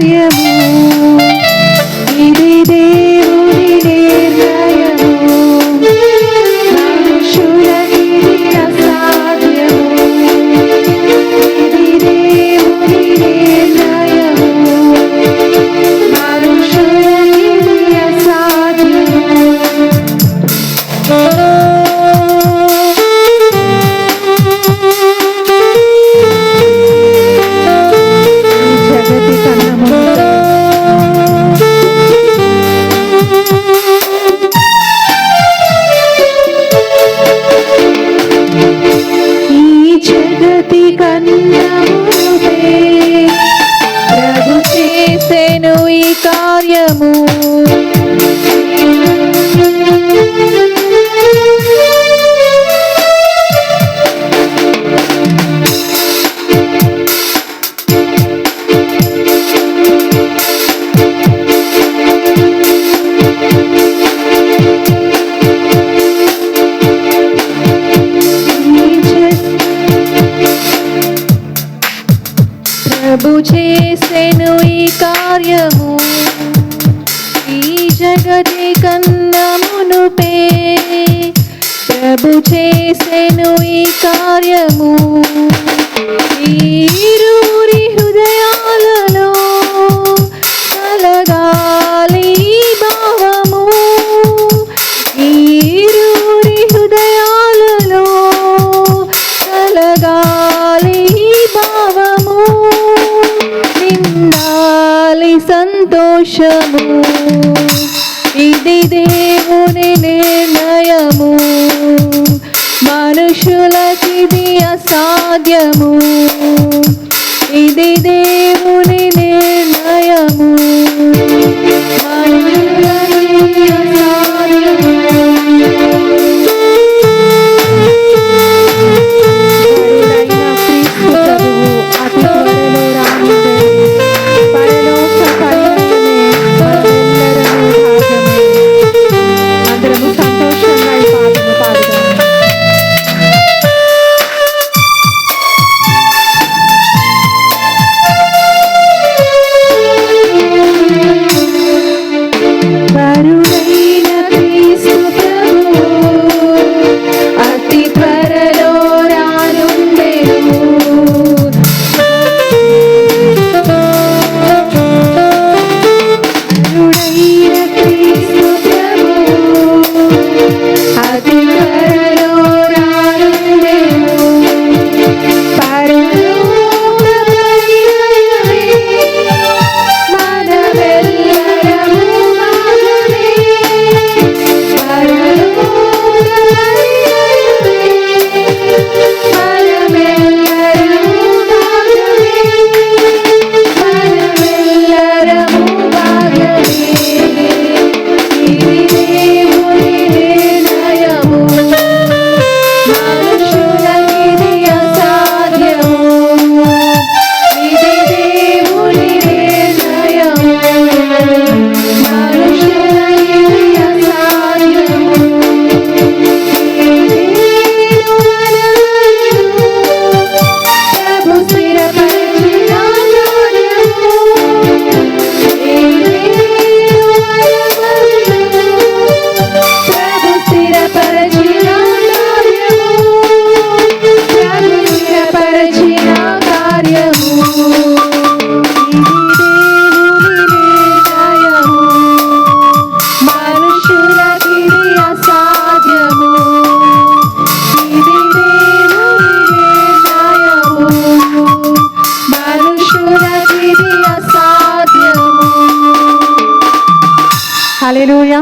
i don't Estaremos Yeah. ప్రభు చేసెను ఈ కార్యము. ఈ జగతి కన్నమును ప్రభు చేసెను ఈ కార్యము. ఈ సంతోషము. ఇది దేవుని నిర్ణయము. మనుషులకిది అసాధ్యము. ஹலெலூயா